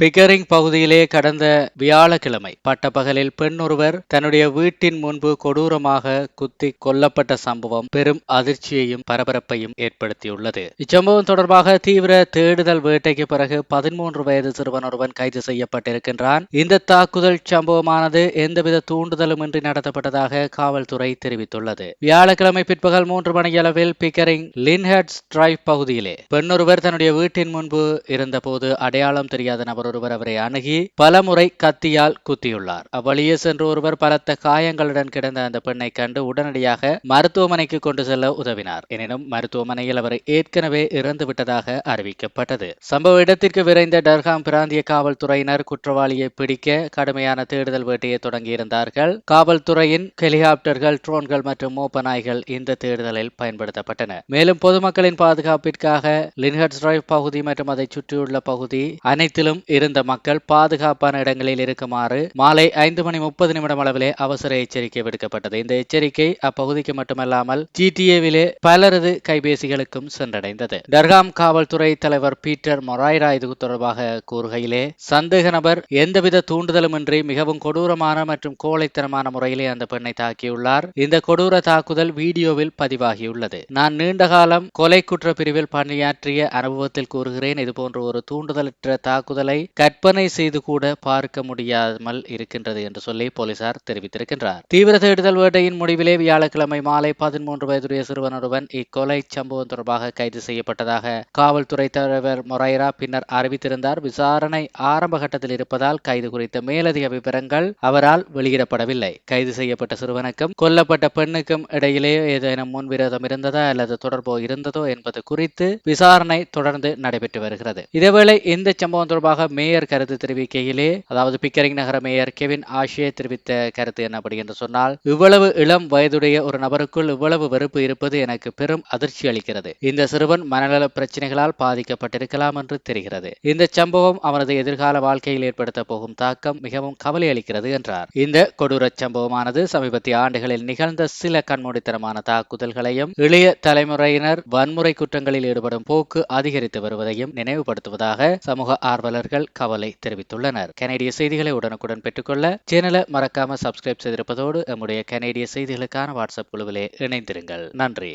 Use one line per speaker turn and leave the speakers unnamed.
பிகரிங் பகுதியிலே கடந்த வியாழக்கிழமை பட்டப்பகலில் பெண் ஒருவர் தன்னுடைய வீட்டின் முன்பு கொடூரமாக குத்தி கொல்லப்பட்ட சம்பவம் பெரும் அதிர்ச்சியையும் பரபரப்பையும் ஏற்படுத்தியுள்ளது. இச்சம்பவம் தொடர்பாக தீவிர தேடுதல் வேட்டைக்கு பிறகு பதிமூன்று வயது சிறுவன் ஒருவன் கைது செய்யப்பட்டிருக்கின்றான். இந்த தாக்குதல் சம்பவமானது எந்தவித தூண்டுதலுமின்றி நடத்தப்பட்டதாக காவல்துறை தெரிவித்துள்ளது. வியாழக்கிழமை பிற்பகல் மூன்று மணியளவில் பிகரிங் லின்ஹெட்ஸ் டிரைவ் பகுதியிலே பெண்ணொருவர் தன்னுடைய வீட்டின் முன்பு இருந்தபோது அடையாளம் தெரியாத நபர் ஒருவர் அவரை அணுகி பலமுறை கத்தியால் குத்தியுள்ளார். அவ்வழியே சென்று ஒருவர் பலத்த காயங்களுடன் கிடந்த அந்த பெண்ணை கண்டு உடனடியாக மருத்துவமனைக்கு கொண்டு செல்ல உதவினார். எனினும் மருத்துவமனையில் அவர் ஏற்கனவே இறந்து விட்டதாக அறிவிக்கப்பட்டது. சம்பவ இடத்திற்கு விரைந்த டர்ஹாம் பிராந்திய காவல்துறையினர் குற்றவாளியை பிடிக்க கடுமையான தேடுதல் வேட்டையை தொடங்கியிருந்தார்கள். காவல்துறையின் ஹெலிகாப்டர்கள் ட்ரோன்கள் மற்றும் மோப்ப நாய்கள் இந்த தேடுதலில் பயன்படுத்தப்பட்டன. மேலும் பொதுமக்களின் பாதுகாப்பிற்காக லின்ஹட்ஸ் டிரைவ் பகுதி மற்றும் அதை சுற்றியுள்ள பகுதி அனைத்திலும் இருந்த மக்கள் பாதுகாப்பான இடங்களில் இருக்குமாறு மாலை ஐந்து மணி முப்பது நிமிடம் அளவிலே அவசர எச்சரிக்கை விடுக்கப்பட்டது. இந்த எச்சரிக்கை அப்பகுதிக்கு மட்டுமல்லாமல் ஜிடிஏவிலே பலரது கைபேசிகளுக்கும் சென்றடைந்தது. டர்காம் காவல்துறை தலைவர் பீட்டர் மொராய்ரா இது தொடர்பாக கூறுகையிலே சந்தேக நபர் எந்தவித தூண்டுதலுமின்றி மிகவும் கொடூரமான மற்றும் கோழைத்தனமான முறையிலே அந்த பெண்ணை தாக்கியுள்ளார். இந்த கொடூர தாக்குதல் வீடியோவில் பதிவாகியுள்ளது. நான் நீண்ட காலம் கொலை குற்ற பிரிவில் பணியாற்றிய அனுபவத்தில் கூறுகிறேன். இதுபோன்ற ஒரு தூண்டுதலற்ற தாக்குதலை கற்பனை செய்து கூட பார்க்க முடியாமல் இருக்கின்றது என்று சொல்லி போலீசார் தெரிவித்திருக்கின்றார். தீவிர தேடுதல் வேட்டையின் முடிவிலே வியாழக்கிழமை மாலை பதிமூன்று வயதுடைய சிறுவன் ஒருவன் இக்கொலை சம்பவம் தொடர்பாக கைது செய்யப்பட்டதாக காவல்துறை தலைவர் மொரைரா பின்னர் அறிவித்திருந்தார். விசாரணை ஆரம்ப கட்டத்தில் இருப்பதால் கைது குறித்த மேலதிக விவரங்கள் அவரால் வெளியிடப்படவில்லை. கைது செய்யப்பட்ட சிறுவனுக்கும் கொல்லப்பட்ட பெண்ணுக்கும் இடையிலே ஏதேனும் முன்விரோதம் இருந்ததா அல்லது தொடர்போ இருந்ததோ என்பது குறித்து விசாரணை தொடர்ந்து நடைபெற்று வருகிறது. இதேவேளை இந்த சம்பவம் தொடர்பாக மேயர் கருத்து தெரிவிக்கையிலே அதாவது பிக்கரிங் நகர மேயர் கெவின் ஆஷே தெரிவித்த கருத்து என்னப்படி என்று சொன்னால் இவ்வளவு இளம் வயதுடைய ஒரு நபருக்குள் இவ்வளவு வெறுப்பு இருப்பது எனக்கு பெரும் அதிர்ச்சி அளிக்கிறது. இந்த சிறுவன் மனநல பிரச்சனைகளால் பாதிக்கப்பட்டிருக்கலாம் என்று தெரிகிறது. இந்த சம்பவம் அவனது எதிர்கால வாழ்க்கையில் ஏற்படுத்த போகும் தாக்கம் மிகவும் கவலை அளிக்கிறது என்றார். இந்த கொடூர சம்பவமானது சமீபத்திய ஆண்டுகளில் நிகழ்ந்த சில கண்மூடித்தனமான தாக்குதல்களையும் இளைய தலைமுறையினர் வன்முறை குற்றங்களில் ஈடுபடும் போக்கு அதிகரித்து வருவதையும் நினைவுபடுத்துவதாக சமூக ஆர்வலர்கள் கவலை தெரிவித்துள்ளனர். கனேடிய செய்திகளை உடனுக்குடன் பெற்றுக்கொள்ள சேனலை மறக்காம சப்ஸ்கிரைப் செய்திருப்பதோடு நம்முடைய கனேடிய செய்திகளுக்கான வாட்ஸ்அப் குழுவிலே இணைந்திருங்கள். நன்றி.